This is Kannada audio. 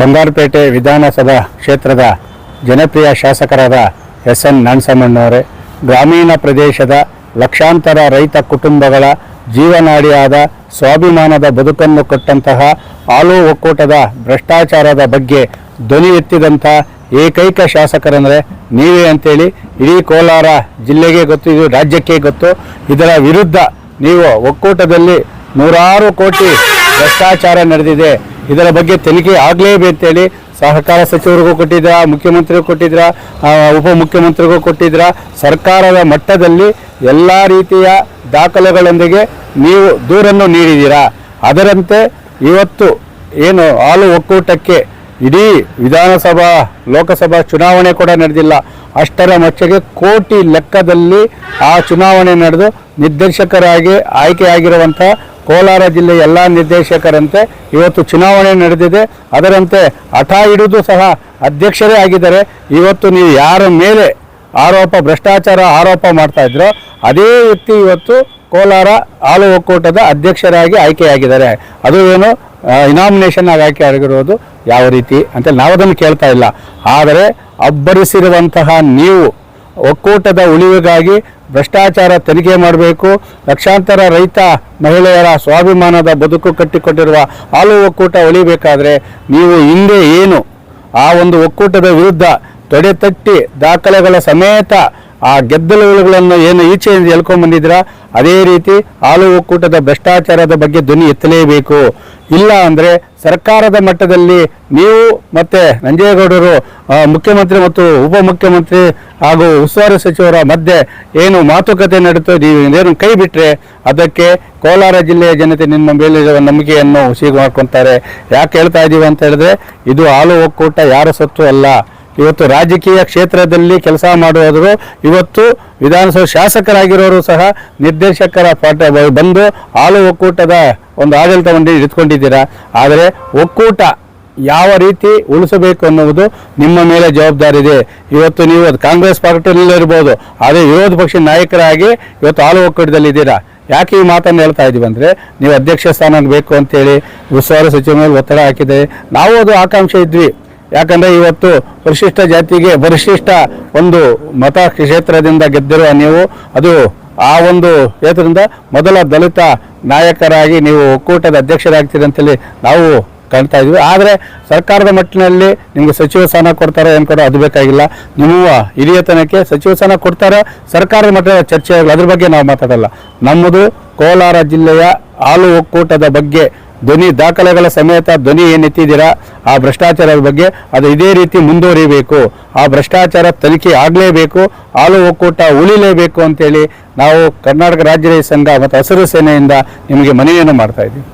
ಬಂಗಾರಪೇಟೆ ವಿಧಾನಸಭಾ ಕ್ಷೇತ್ರದ ಜನಪ್ರಿಯ ಶಾಸಕರಾದ ಎಸ್ ಎನ್ ನಾಣಸಮ್ಮಣ್ಣವರೇ ಗ್ರಾಮೀಣ ಪ್ರದೇಶದ ಲಕ್ಷಾಂತರ ರೈತ ಕುಟುಂಬಗಳ ಜೀವನಾಡಿಯಾದ ಸ್ವಾಭಿಮಾನದ ಬದುಕನ್ನು ಕೊಟ್ಟಂತಹ ಹಾಲು ಒಕ್ಕೂಟದ ಭ್ರಷ್ಟಾಚಾರದ ಬಗ್ಗೆ ಧ್ವನಿ ಎತ್ತಿದಂಥ ಏಕೈಕ ಶಾಸಕರಂದರೆ ನೀವೇ ಅಂತೇಳಿ ಇಡೀ ಕೋಲಾರ ಜಿಲ್ಲೆಗೆ ಗೊತ್ತು, ಇದು ರಾಜ್ಯಕ್ಕೆ ಗೊತ್ತು. ಇದರ ವಿರುದ್ಧ ನೀವು ಒಕ್ಕೂಟದಲ್ಲಿ ನೂರಾರು ಕೋಟಿ ಭ್ರಷ್ಟಾಚಾರ ನಡೆದಿದೆ. ಇದರ ಬಗ್ಗೆ ತನಿಖೆ ಆಗಲೇಬೇಕೇಳಿ ಸಹಕಾರ ಸಚಿವರಿಗೂ ಕೊಟ್ಟಿದ್ರ, ಮುಖ್ಯಮಂತ್ರಿಗೂ ಕೊಟ್ಟಿದ್ರ ಉಪ ಉಪಮುಖ್ಯಮಂತ್ರಿಗೂ ಕೊಟ್ಟಿದ್ರ, ಸರ್ಕಾರದ ಮಟ್ಟದಲ್ಲಿ ಎಲ್ಲ ರೀತಿಯ ದಾಖಲೆಗಳೊಂದಿಗೆ ನೀವು ದೂರನ್ನು ನೀಡಿದ್ದೀರಾ? ಅದರಂತೆ ಇವತ್ತು ಏನು ಹಾಲು ಒಕ್ಕೂಟಕ್ಕೆ ಇಡೀ ವಿಧಾನಸಭಾ, ಲೋಕಸಭಾ ಚುನಾವಣೆ ಕೂಡ ನಡೆದಿಲ್ಲ. ಅಷ್ಟರ ಮಟ್ಟಿಗೆ ಕೋಟಿ ಲೆಕ್ಕದಲ್ಲಿ ಆ ಚುನಾವಣೆ ನಡೆದು ನಿರ್ದೇಶಕರಾಗಿ ಆಯ್ಕೆಯಾಗಿರುವಂಥ ಕೋಲಾರ ಜಿಲ್ಲೆಯ ಎಲ್ಲ ನಿರ್ದೇಶಕರಂತೆ ಇವತ್ತು ಚುನಾವಣೆ ನಡೆದಿದೆ. ಅದರಂತೆ ಹಠ ಹಿಡಿದು ಸಹ ಅಧ್ಯಕ್ಷರೇ ಆಗಿದ್ದಾರೆ. ಇವತ್ತು ನೀವು ಯಾರ ಮೇಲೆ ಆರೋಪ, ಭ್ರಷ್ಟಾಚಾರ ಆರೋಪ ಮಾಡ್ತಾ ಇದ್ರೋ, ಅದೇ ವ್ಯಕ್ತಿ ಇವತ್ತು ಕೋಲಾರ ಹಾಲು ಒಕ್ಕೂಟದ ಅಧ್ಯಕ್ಷರಾಗಿ ಆಯ್ಕೆಯಾಗಿದ್ದಾರೆ. ಅದು ಏನು ಇನಾಮಿನೇಷನ್ ಆಗಿ ಆಯ್ಕೆ ಆಗಿರೋದು ಯಾವ ರೀತಿ ಅಂತ ನಾವು ಅದನ್ನು ಕೇಳ್ತಾ ಇಲ್ಲ. ಆದರೆ ಅಬ್ಬರಿಸಿರುವಂತಹ ನೀವು ಒಕ್ಕೂಟದ ಉಳಿವಿಗಾಗಿ ಭ್ರಷ್ಟಾಚಾರ ತನಿಖೆ ಮಾಡಬೇಕು. ಲಕ್ಷಾಂತರ ರೈತ ಮಹಿಳೆಯರ ಸ್ವಾಭಿಮಾನದ ಬದುಕು ಕಟ್ಟಿಕೊಟ್ಟಿರುವ ಹಾಲು ಒಕ್ಕೂಟ ಉಳಿಬೇಕಾದ್ರೆ ನೀವು ಹಿಂದೆ ಏನು? ಆ ಒಂದು ಒಕ್ಕೂಟದ ವಿರುದ್ಧ ತೊಡೆ ತಟ್ಟಿ ದಾಖಲೆಗಳ ಸಮೇತ ಆ ಗೆದ್ದಲುಗಳನ್ನು ಏನು ಈಚೆಯಿಂದ ಎಳ್ಕೊಂಡ್ಬಂದಿದ್ದೀರಾ ಅದೇ ರೀತಿ ಹಾಲು ಒಕ್ಕೂಟದ ಭ್ರಷ್ಟಾಚಾರದ ಬಗ್ಗೆ ಧ್ವನಿ ಎತ್ತಲೇಬೇಕು. ಇಲ್ಲ ಅಂದರೆ ಸರ್ಕಾರದ ಮಟ್ಟದಲ್ಲಿ ನೀವು ಮತ್ತೆ ನಂಜೇಗೌಡರು ಮುಖ್ಯಮಂತ್ರಿ ಮತ್ತು ಉಪಮುಖ್ಯಮಂತ್ರಿ ಹಾಗೂ ಉಸ್ತುವಾರಿ ಸಚಿವರ ಮಧ್ಯೆ ಏನು ಮಾತುಕತೆ ನಡೆತೋ ನೀವು ಏನು ಕೈ ಬಿಟ್ಟರೆ ಅದಕ್ಕೆ ಕೋಲಾರ ಜಿಲ್ಲೆಯ ಜನತೆ ನಿಮ್ಮ ಮೇಲಿರುವ ನಂಬಿಕೆಯನ್ನು ಹುಸಿಗು ಮಾಡ್ಕೊತಾರೆ ಯಾಕೆ ಹೇಳ್ತಾ ಇದ್ದೀವಿ ಅಂತ ಹೇಳಿದ್ರೆ, ಇದು ಹಾಲು ಒಕ್ಕೂಟ ಯಾರ ಸತ್ತು ಅಲ್ಲ. ಇವತ್ತು ರಾಜಕೀಯ ಕ್ಷೇತ್ರದಲ್ಲಿ ಕೆಲಸ ಮಾಡುವವರು ಇವತ್ತು ವಿಧಾನಸಭೆ ಶಾಸಕರಾಗಿರೋರು ಸಹ ನಿರ್ದೇಶಕರ ಪಾಠ ಬಂದು ಹಾಲು ಒಕ್ಕೂಟದ ಒಂದು ಆಡಳಿತವನ್ನು ಇಟ್ಕೊಂಡಿದ್ದೀರಾ? ಆದರೆ ಒಕ್ಕೂಟ ಯಾವ ರೀತಿ ಉಳಿಸಬೇಕು ಅನ್ನುವುದು ನಿಮ್ಮ ಮೇಲೆ ಜವಾಬ್ದಾರಿ ಇದೆ. ಇವತ್ತು ನೀವು ಅದು ಕಾಂಗ್ರೆಸ್ ಪಾರ್ಟಿಯಲ್ಲಿರ್ಬೋದು ಆದರೆ ವಿರೋಧ ಪಕ್ಷ ನಾಯಕರಾಗಿ ಇವತ್ತು ಹಾಲು ಒಕ್ಕೂಟದಲ್ಲಿ ಇದ್ದೀರಾ? ಯಾಕೆ ಈ ಮಾತನ್ನು ಹೇಳ್ತಾ ಇದ್ದೀವಿ ಅಂದರೆ ನೀವು ಅಧ್ಯಕ್ಷ ಸ್ಥಾನ ಬೇಕು ಅಂತೇಳಿ ಉಸ್ತುವಾರಿ ಸಚಿವ ಮೇಲೆ ಒತ್ತಡ ಹಾಕಿದೆ. ನಾವು ಅದು ಆಕಾಂಕ್ಷೆ ಇದ್ವಿ. ಯಾಕಂದ್ರೆ ಇವತ್ತು ಪರಿಶಿಷ್ಟ ಜಾತಿಗೆ ಪರಿಶಿಷ್ಟ ಒಂದು ಮತ ಕ್ಷೇತ್ರದಿಂದ ಗೆದ್ದಿರುವ ನೀವು, ಅದು ಆ ಒಂದು ಕ್ಷೇತ್ರದಿಂದ ಮೊದಲ ದಲಿತ ನಾಯಕರಾಗಿ ನೀವು ಒಕ್ಕೂಟದ ಅಧ್ಯಕ್ಷರಾಗ್ತೀರಿ ಅಂತೇಳಿ ನಾವು ಕಾಣ್ತಾ ಇದ್ವಿ. ಆದರೆ ಸರ್ಕಾರದ ಮಟ್ಟಿನಲ್ಲಿ ನಿಮ್ಗೆ ಸಚಿವ ಸ್ಥಾನ ಕೊಡ್ತಾರೋ ಏನು ಕೊಡೋ ಅದು ಬೇಕಾಗಿಲ್ಲ. ನಿಮ್ಮ ಹಿರಿಯತನಕ್ಕೆ ಸಚಿವ ಸ್ಥಾನ ಕೊಡ್ತಾರೋ, ಸರ್ಕಾರದ ಮಟ್ಟದ ಚರ್ಚೆ ಆಗಲ್ಲ ಅದ್ರ ಬಗ್ಗೆ ನಾವು ಮಾತಾಡಲ್ಲ. ನಮ್ಮದು ಕೋಲಾರ ಜಿಲ್ಲೆಯ ಹಾಲು ಒಕ್ಕೂಟದ ಬಗ್ಗೆ, ಧ್ವನಿ ದಾಖಲೆಗಳ ಸಮೇತ ಧ್ವನಿ ಏನೆತ್ತಿದ್ದೀರಾ, ಆ ಭ್ರಷ್ಟಾಚಾರದ ಬಗ್ಗೆ ಅದು ಇದೇ ರೀತಿ ಮುಂದುವರಿಬೇಕು. ಆ ಭ್ರಷ್ಟಾಚಾರ ತನಿಖೆ ಆಗಲೇಬೇಕು, ಹಾಲು ಒಕ್ಕೂಟ ಉಳಿಲೇಬೇಕು ಅಂತೇಳಿ ನಾವು ಕರ್ನಾಟಕ ರಾಜ್ಯ ಸಂಘ ಮತ್ತು ಹಸಿರು ಸೇನೆಯಿಂದ ನಿಮಗೆ ಮನವಿಯನ್ನು ಮಾಡ್ತಾ ಇದ್ದೀವಿ.